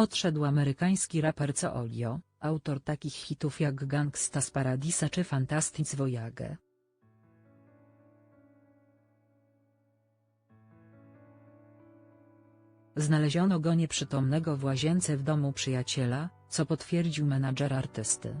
Odszedł amerykański raper Coolio, autor takich hitów jak Gangsta z Paradisa czy Fantastic Voyage. Znaleziono go nieprzytomnego w łazience w domu przyjaciela, co potwierdził menadżer artysty.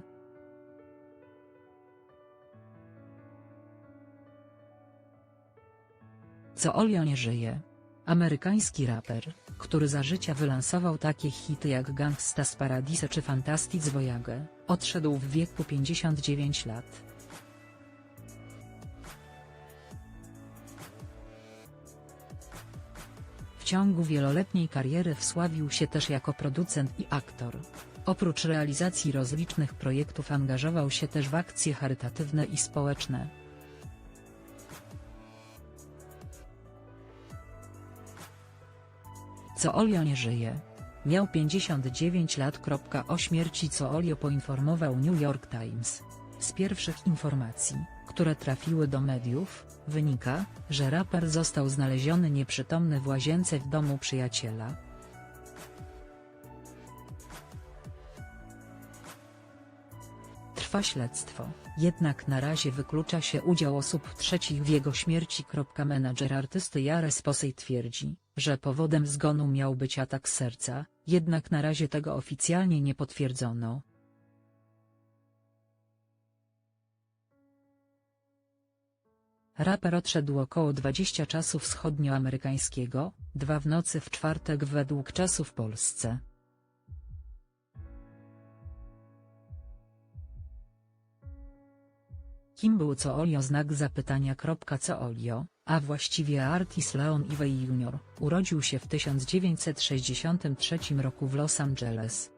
Co Olio nie żyje. Amerykański raper, który za życia wylansował takie hity jak Gangsta z Paradise czy Fantastic Voyage, odszedł w wieku 59 lat. W ciągu wieloletniej kariery wsławił się też jako producent i aktor. Oprócz realizacji rozlicznych projektów angażował się też w akcje charytatywne i społeczne. Coolio nie żyje. Miał 59 lat. O śmierci Coolio poinformował New York Times. Z pierwszych informacji, które trafiły do mediów, wynika, że raper został znaleziony nieprzytomny w łazience w domu przyjaciela. Trwa śledztwo, jednak na razie wyklucza się udział osób trzecich w jego śmierci. Menadżer artysty Jares Posej twierdzi, że powodem zgonu miał być atak serca, jednak na razie tego oficjalnie nie potwierdzono. Raper odszedł około 20 czasu wschodnioamerykańskiego, dwa w nocy w czwartek według czasu w Polsce. Kim był Coolio znak zapytania. Coolio, a właściwie Artis Leon Ivey Jr., urodził się w 1963 roku w Los Angeles.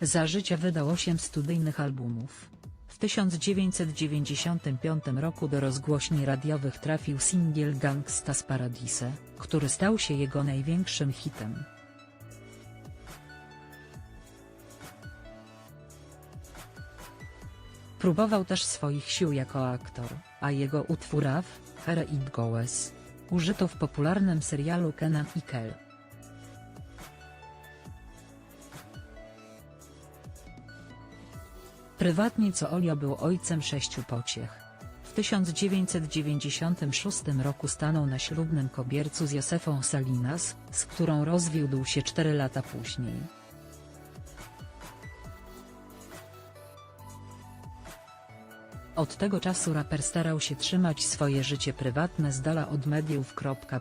Za życia wydał 8 studyjnych albumów. W 1995 roku do rozgłośni radiowych trafił singiel Gangsta z Paradise, który stał się jego największym hitem. Próbował też swoich sił jako aktor, a jego utwór Av, Here It Goes, użyto w popularnym serialu Kenan i Kel. Prywatnie Coolio był ojcem sześciu pociech. W 1996 roku stanął na ślubnym kobiercu z Josefą Salinas, z którą rozwiódł się cztery lata później. Od tego czasu raper starał się trzymać swoje życie prywatne z dala od mediów.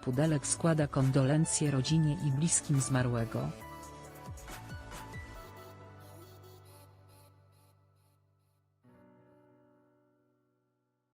Pudelek składa kondolencje rodzinie i bliskim zmarłego.